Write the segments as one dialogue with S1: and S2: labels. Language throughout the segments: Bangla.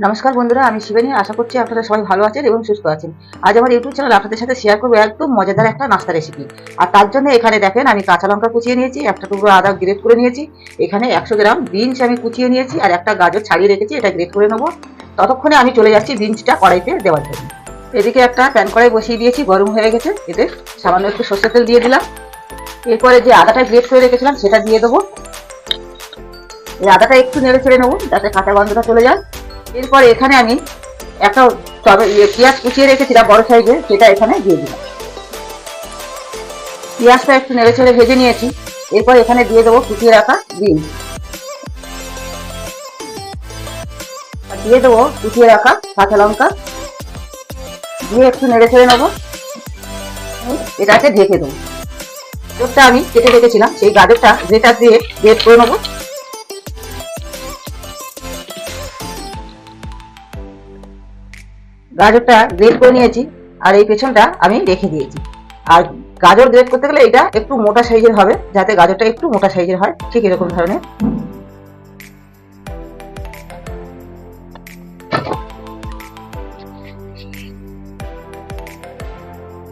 S1: নমস্কার বন্ধুরা, আমি শিবানী। আশা করছি আপনারা সবাই ভালো আছেন এবং সুস্থ আছেন। আজ আমার ইউটিউব চ্যানেল আপনাদের সাথে শেয়ার করব একদম মজাদার একটা নাস্তা রেসিপি আর তার জন্য এখানে দেখেন, আমি কাঁচা লঙ্কা কুচিয়ে নিয়েছি, একটা টুকরো আদা গ্রেট করে নিয়েছি। এখানে একশো গ্রাম বিনস আমি কুচিয়ে নিয়েছি আর একটা গাজর ছাড়িয়ে রেখেছি, এটা গ্রেট করে নেব। ততক্ষণে আমি চলে যাচ্ছি বিনসটা কড়াইতে দেওয়ার জন্য। এদিকে একটা প্যান কড়াই বসিয়ে দিয়েছি, গরম হয়ে গেছে। এতে সামান্য একটু সর্ষের তেল দিয়ে দিলাম। এরপরে যে আদাটা গ্রেট করে রেখেছিলাম, সেটা দিয়ে দেবো। এই আদাটা একটু নেড়ে ছেড়ে নেব, যাতে কাঁচা গন্ধটা চলে যায়। এরপর এখানে আমি একটা তবে ইয়ে পেঁয়াজ কুচিয়ে রেখেছিলাম বড় সাইজের, সেটা এখানে দিয়ে দিলাম। পেঁয়াজটা একটু নেড়ে ছেড়ে ভেজে নিয়েছি। এরপর এখানে দিয়ে দেবো কুচিয়ে রাখা ডিম দিয়ে দেবো কুচিয়ে রাখা কাঁচা লঙ্কা। দিয়ে একটু নেড়ে ছেড়ে নেব। এটাকে ঢেকে দেবো। আমি কেটে রেখেছিলাম, সেই গাজরটা গ্রেটার দিয়ে গ্রেট করে নেব। গাজরটা গ্রেট করে নিয়েছি, আর এই পেছনটা আমি রেখে দিয়েছি। আর গাজর গ্রেট করতে গেলে এটা একটু মোটা সাইজের হবে, যাতে গাজরটা একটু মোটা সাইজের হয়, ঠিক এরকম ধরনের।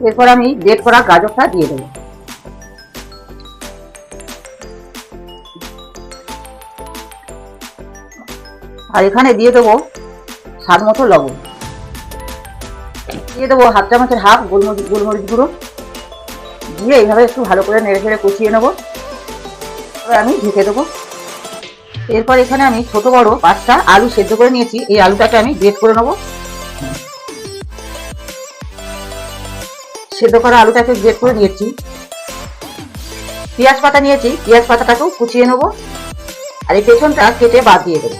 S1: এরপর আমি গ্রেট করা গাজরটা দিয়ে দেবো। আর এখানে দিয়ে দেবো স্বাদ মতো লবণ। দিয়ে দেবো হাফ চামচের হাফ গোলমরিচ গোলমরিচ গুঁড়ো। দিয়ে এইভাবে একটু ভালো করে নেড়ে ফেড়ে কষিয়ে নেব। আমি ঢেকে দেবো। এরপর এখানে আমি ছোট বড় পাঁচটা আলু সেদ্ধ করে নিয়েছি। এই আলুটাকে আমি গ্রেট করে নেব। সেদ্ধ করা আলুটাকে গ্রেট করে নিয়েছি পেঁয়াজ পাতা নিয়েছি। পেঁয়াজ পাতাটাকেও কুচিয়ে নেব। আর এই পেছনটা কেটে বাদ দিয়ে দেবো।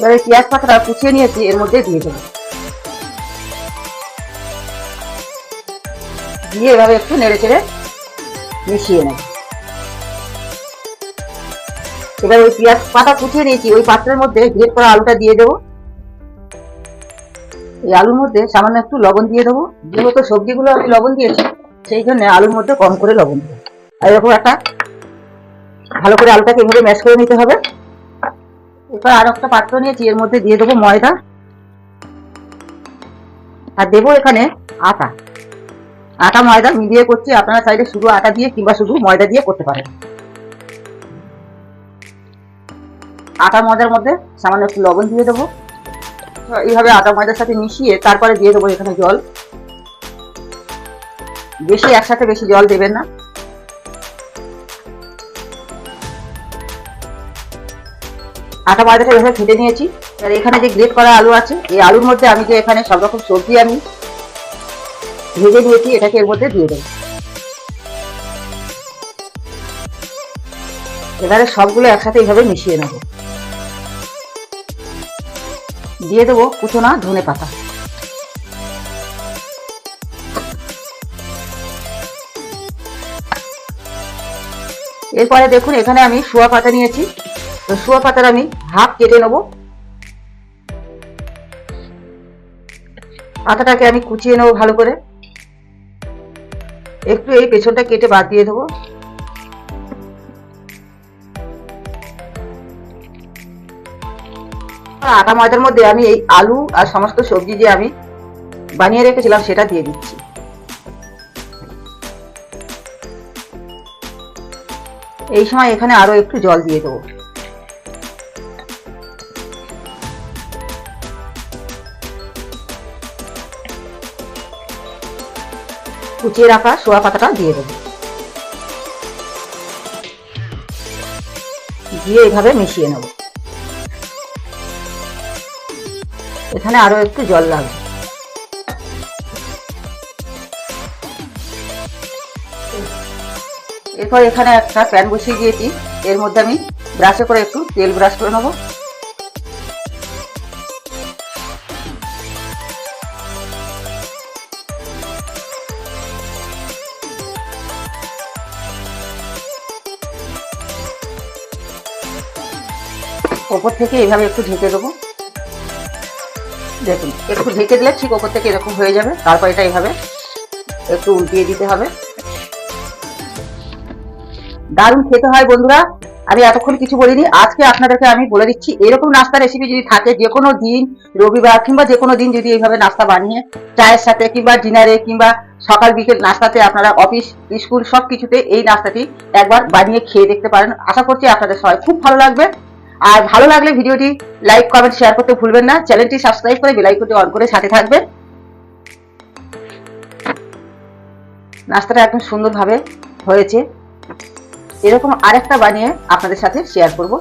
S1: এবারে পেঁয়াজ পাতাটা কুচিয়ে নিয়েছি, এর মধ্যে দিয়ে দেবো। দিয়ে এভাবে একটু নেড়ে চেড়ে মিশিয়ে নেব। এবার ওই পেঁয়াজ পাতা কুচিয়ে নিয়েছি, ওই পাত্রের মধ্যে গ্রেট করা আলুটা দিয়ে দেবো। এই আলুর মধ্যে সামান্য একটু লবণ দিয়ে দেবো। যেহেতু সবজিগুলো আমি লবণ দিয়েছি, সেই জন্য আলুর মধ্যে কম করে লবণ দেবো। আর এরকম একটা ভালো করে আলুটাকে এভাবে ম্যাশ করে নিতে হবে। এরপর আর একটা পাত্র নিয়েছি, এর মধ্যে দিয়ে দেবো ময়দা। আর দেবো এখানে আটা। আটা ময়দা মিলিয়ে করছি, আপনারা চাইলে শুধু আটা দিয়ে কিংবা শুধু ময়দা দিয়ে করতে পারেন। আটা ময়দার মধ্যে সামান্য একটু লবণ দিয়ে দেবো। এইভাবে আটা ময়দার সাথে মিশিয়ে তারপরে দিয়ে দেবো এখানে জল। বেশি একসাথে বেশি জল দেবেন না। আটা ময়দাটা এভাবে ফেটে নিয়েছি। আর এখানে যে গ্রেট করা আলু আছে, এই আলুর মধ্যে আমি যে এখানে সব রকম সবজি আমি ভেজে নিয়েছি, এটাকে এর মধ্যে দিয়ে দেবো। এবারে সবগুলো একসাথে এইভাবে মিশিয়ে নেব। দিয়ে দেবো কুচোনা ধনে পাতা। এরপরে দেখুন, এখানে আমি শোয়া পাতা নিয়েছি। তো শোয়া পাতার আমি হাফ কেটে নেব। পাতাটাকে আমি কুচিয়ে নেব ভালো করে। একটু এই পেছনটা কেটে বাদ দিয়ে দেবো। আটা ময়দার মধ্যে আমি এই আলু আর সমস্ত সবজি যে আমি বানিয়ে রেখেছিলাম, সেটা দিয়ে দিচ্ছি। এই সময় এখানে আরও একটু জল দিয়ে দেবো। কুচিয়ে রাখা সোয়া পাতাটা দিয়ে দেবো। দিয়ে এইভাবে মিশিয়ে নেব। এখানে আরও একটু জল লাগবে। এরপর এখানে একটা প্যান বসিয়ে দিয়েছি। এর মধ্যে আমি ব্রাশে করে একটু তেল ব্রাশ করে নেব। ওপর থেকে এইভাবে একটু ঢেকে দেবো। দেখুন, একটু ঢেকে দিলে ঠিক ওপর থেকে এরকম হয়ে যাবে। তারপর এটা এইভাবে একটু উল্টিয়ে দিতে হবে। দারুণ খেতে হয় বন্ধুরা। আমি এতক্ষণ কিছু বলিনি। আজকে আপনাদেরকে আমি বলে দিচ্ছি, এরকম নাস্তা রেসিপি যদি থাকে, যে কোনো দিন, রবিবার কিংবা যে কোনো দিন যদি এইভাবে নাস্তা বানিয়ে চায়ের সাথে কিংবা ডিনারে কিংবা সকাল বিকেল নাস্তাতে আপনারা অফিস, স্কুল সব কিছুতে এই নাস্তাটি একবার বানিয়ে খেয়ে দেখতে পারেন। আশা করছি আপনাদের সবাই খুব ভালো লাগবে। আর ভালো লাগলে ভিডিওটি লাইক কমেন্ট শেয়ার করতে ভুলবেন না। চ্যানেলটি সাবস্ক্রাইব করে বেলাইকনটি অন করে সাথে থাকবেন। নাস্তাটা একদম সুন্দরভাবে হয়েছে। এরকম আরেকটা বানিয়ে আপনাদের সাথে শেয়ার করব।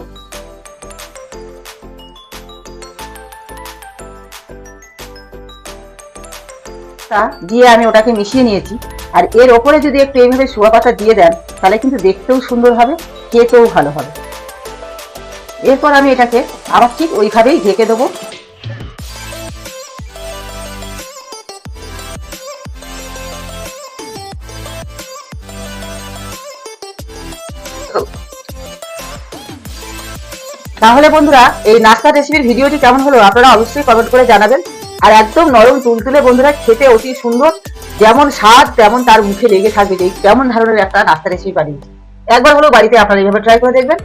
S1: তা দিয়ে আমি ওটাকে মিশিয়ে নিয়েছি। আর এর ওপরে যদি একটু এইভাবে শুয়া পাতা দিয়ে দেন, তাহলে কিন্তু দেখতেও সুন্দর হবে, খেতেও ভালো হবে। এরপর আমি এটাকে আবার ঠিক ওইভাবেই ঢেকে দেবো। তাহলে বন্ধুরা, এই নাস্তা রেসিপির ভিডিওটি কেমন হলো আপনারা অবশ্যই কমেন্ট করে জানাবেন। আর একদম নরম তুলতুলে বন্ধুরা, খেতে অতি সুন্দর। যেমন স্বাদ, তেমন তার মুখে লেগে থাকবে যে কেমন ধরনের একটা নাস্তা রেসিপি বানিয়েছি। একবার হলো বাড়িতে আপনারা এইভাবে ট্রাই করে দেখবেন।